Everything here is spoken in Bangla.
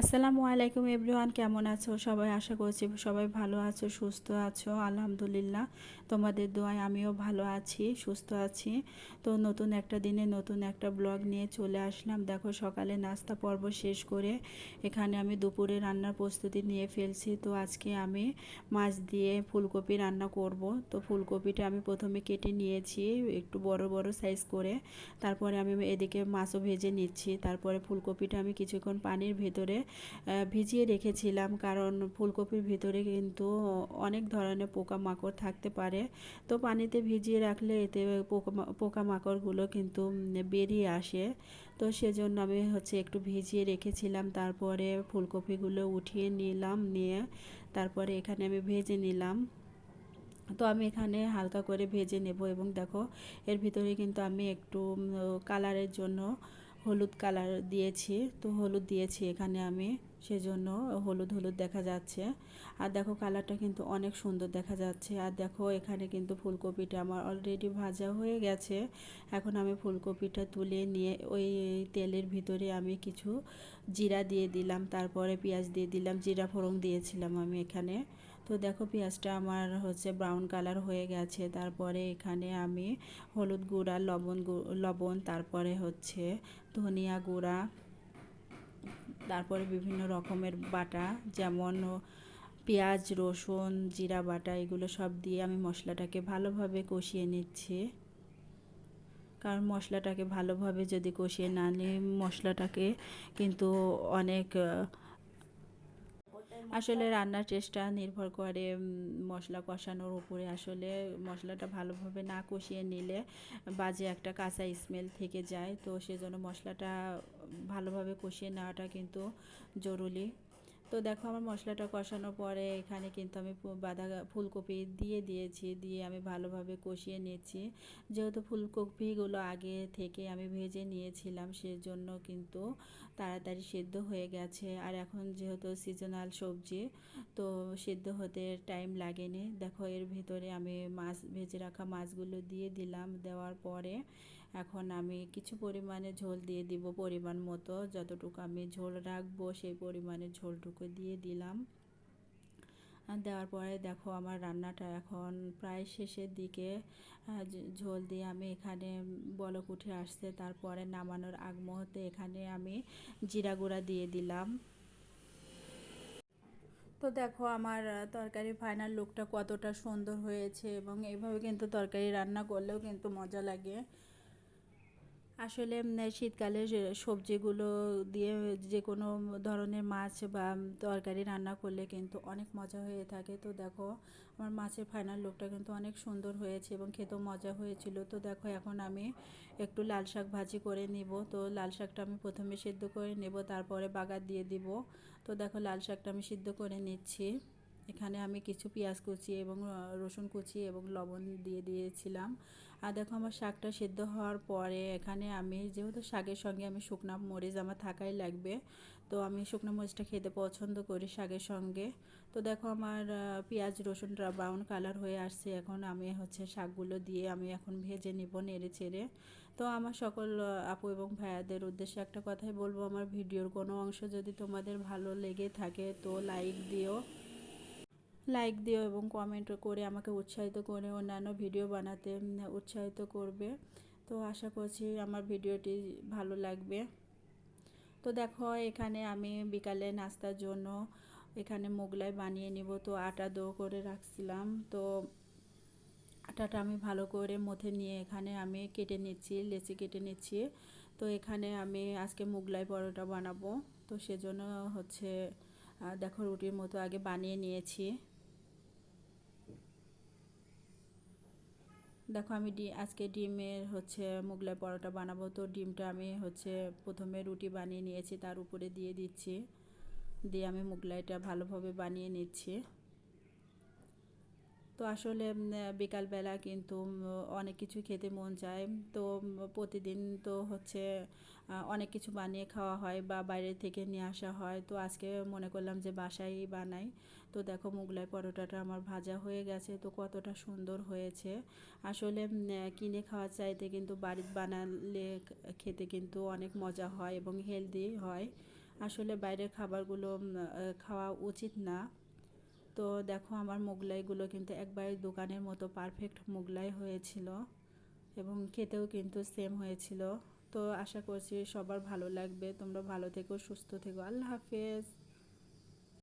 আসসালামু আলাইকুম এভরিওয়ান কেমন আছো? সবাই আশা করছি সবাই ভালো আছো সুস্থ আছো আলহামদুলিল্লাহ। তোমাদের দোয়ায় আমিও ভালো আছি, সুস্থ আছি। তো নতুন একটা দিনে নতুন একটা ব্লগ নিয়ে চলে আসলাম। দেখো সকালে নাস্তা পর্ব শেষ করে এখানে আমি দুপুরে রান্নার প্রস্তুতি নিয়ে ফেলছি। তো আজকে আমি মাছ দিয়ে ফুলকপি রান্না করব। তো ফুলকপিটা আমি প্রথমে কেটে নিয়েছি একটু বড় বড় সাইজ করে। তারপরে আমি এদিকে মাছও ভেজে নিচ্ছি। তারপরে ফুলকপিটা আমি কিছুক্ষণ পানির ভেতরে ভিজিয়ে রেখেছিলাম। কারণ ফুলকপির ভিতরে কিন্তু অনেক ধরনের পোকামাকড় থাকতে পারে। তো পানিতে ভিজিয়ে রাখলে এতে পোকা পোকামাকড়গুলো কিন্তু বেরিয়ে আসে। তো সেজন্য আমি হচ্ছে একটু ভিজিয়ে রেখেছিলাম, তারপরে ফুলকপিগুলো উঠিয়ে নিলাম, নিয়ে তারপরে এখানে আমি ভেজে নিলাম। তো আমি এখানে হালকা করে ভেজে নেব এবং দেখো, এর ভিতরে কিন্তু আমি একটু কালারের জন্য হলুদ কালার দিয়েছি, তো হলুদ দিয়েছি এখানে আমি, সেজন্য হলুদ হলুদ দেখা যাচ্ছে। আর দেখো কালারটা কিন্তু অনেক সুন্দর দেখা যাচ্ছে। আর দেখো এখানে কিন্তু ফুলকপিটা আমার অলরেডি ভাজা হয়ে গেছে। এখন আমি ফুলকপিটা তুলে নিয়ে ওই তেলের ভিতরে আমি কিছু জিরা দিয়ে দিলাম, তারপরে পেঁয়াজ দিয়ে দিলাম, জিরা ফোড়ন দিয়েছিলাম আমি এখানে। তো দেখো পেঁয়াজটা আমার হচ্ছে ব্রাউন কালার হয়ে গেছে। তারপরে এখানে আমি হলুদ গুঁড়া, লবণ লবণ, তারপরে হচ্ছে ধনিয়া গুঁড়া, তারপরে বিভিন্ন রকমের বাটা, যেমন পেঁয়াজ, রসুন, জিরা বাটা, এগুলো সব দিয়ে আমি মশলাটাকে ভালোভাবে কষিয়ে নিচ্ছি। কারণ মশলাটাকে ভালোভাবে যদি কষিয়ে না নিই, মশলাটাকে কিন্তু অনেক আসলে রান্নার চেষ্টা নির্ভর করে মশলা কষানোর উপরে। আসলে মশলাটা ভালোভাবে না কষিয়ে নিলে বাজে একটা কাঁচা স্মেল থেকে যায়। তো সেজন্য মশলাটা ভালোভাবে কষিয়ে নেওয়াটা কিন্তু জরুরি। তো দেখো আমার মশলাটা কষানোর পরে এখানে কিন্তু আমি বাঁধা ফুলকপি দিয়ে দিয়েছি, দিয়ে আমি ভালোভাবে কষিয়ে নিয়েছি। যেহেতু ফুলকপিগুলো আগে থেকে আমি ভেজে নিয়েছিলাম সেজন্য কিন্তু তাড়াতাড়ি সেদ্ধ হয়ে গেছে। আর এখন যেহেতু সিজনাল সবজি, তো সেদ্ধ হতে টাইম লাগেনি। দেখো এর ভিতরে আমি মাছ, ভেজে রাখা মাছগুলো দিয়ে দিলাম দেওয়ার পরে এখন আমি কিছু পরিমাণে ঝোল দিয়ে দিব পরিমাণ মতো। যতটুকু আমি ঝোল রাখব সেই পরিমাণে ঝোলটুকু দিয়ে দিলাম। দেওয়ার পরে দেখো আমার রান্নাটা এখন প্রায় শেষের দিকে। ঝোল দিয়ে আমি এখানে বলক উঠে আসছে। তারপরে নামানোর আগ মুহূর্তে এখানে আমি জিরা গুঁড়া দিয়ে দিলাম। তো দেখো আমার তরকারি ফাইনাল লুকটা কতটা সুন্দর হয়েছে এবং এইভাবে কিন্তু তরকারি রান্না করলেও কিন্তু মজা লাগে। আসলে শীতকালে সবজিগুলো দিয়ে যে কোনো ধরনের মাছ বা তরকারি রান্না করলে কিন্তু অনেক মজা হয়ে থাকে। তো দেখো, আমার মাছের ফাইনাল লুকটা কিন্তু অনেক সুন্দর হয়েছে এবং খেতেও মজা হয়েছিল। তো দেখো, এখন আমি একটু লাল শাক ভাজি করে নিব। তো লাল শাকটা আমি প্রথমে সিদ্ধ করে নেব, তারপরে বাগার দিয়ে দিব। তো দেখো, লাল শাকটা আমি সিদ্ধ করে নিচ্ছি। এখানে আমি কিছু পেঁয়াজ কুচি এবং রসুন কুচি এবং লবণ দিয়ে দিয়েছিলাম। আর দেখো আমার শাকটা সেদ্ধ হওয়ার পরে এখানে আমি, যেহেতু শাকের সঙ্গে আমি শুকনা মরিচ আমার থাকাই লাগবে, তো আমি শুকনো মরিচটা খেতে পছন্দ করি শাকের সঙ্গে। তো দেখো আমার পেঁয়াজ, রসুনটা ব্রাউন কালার হয়ে আসছে, এখন আমি হচ্ছে শাকগুলো দিয়ে আমি এখন ভেজে নিব নেড়ে ছেড়ে তো আমার সকল আপু এবং ভাইয়াদের উদ্দেশ্যে একটা কথাই বলব, আমার ভিডিওর কোনো অংশ যদি তোমাদের ভালো লেগে থাকে তো লাইক দিও। লাইক দিও এবং কমেন্ট করে আমাকে উৎসাহিত করে অন্যান্য ভিডিও বানাতে উৎসাহিত করবে। তো আশা করছি আমার ভিডিওটি ভালো লাগবে। তো দেখো, এখানে আমি বিকালে নাস্তার জন্য এখানে মোগলাই বানিয়ে নিব। তো আটা দো করে রাখছিলাম। তো আটাটা আমি ভালো করে মথে নিয়ে এখানে আমি কেটে নিচ্ছি, লেচি কেটে নিচ্ছি। তো এখানে আমি আজকে মোগলাই পরোটা বানাবো। তো সেজন্য হচ্ছে দেখো রুটির মতো আগে বানিয়ে নিয়েছি। দেখো আমি ডি, আজকে ডিমের হচ্ছে মোগলাই পরোটা বানাবো। তো ডিমটা আমি হচ্ছে প্রথমে রুটি বানিয়ে নিয়েছি, তার উপরে দিয়ে দিচ্ছি। দিয়ে আমি মোগলাইটা ভালোভাবে বানিয়ে নিচ্ছি। তো আসলে বিকালবেলা কিন্তু অনেক কিছু খেতে মন চায়। তো প্রতিদিন তো হচ্ছে অনেক কিছু বানিয়ে খাওয়া হয় বা বাইরে থেকে নিয়ে আসা হয়। তো আজকে মনে করলাম যে বাসায় বানাই। তো দেখো মোগলাই পরোটাটা আমার ভাজা হয়ে গেছে। তো কতটা সুন্দর হয়েছে। আসলে কিনে খাওয়ার চাইতে কিন্তু বাড়িতে বানালে খেতে কিন্তু অনেক মজা হয় এবং হেলদি হয়। আসলে বাইরের খাবারগুলো খাওয়া উচিত না। তো দেখো আমার মোগলাইগুলো কিন্তু একবারে দোকানের মতো পারফেক্ট মোগলাই হয়েছিল এবং খেতেও কিন্তু সেম হয়েছিল। তো আশা করছি সবার ভালো লাগবে। তোমরা ভালো থেকো, সুস্থ থেকো। আল্লাহ হাফেজ।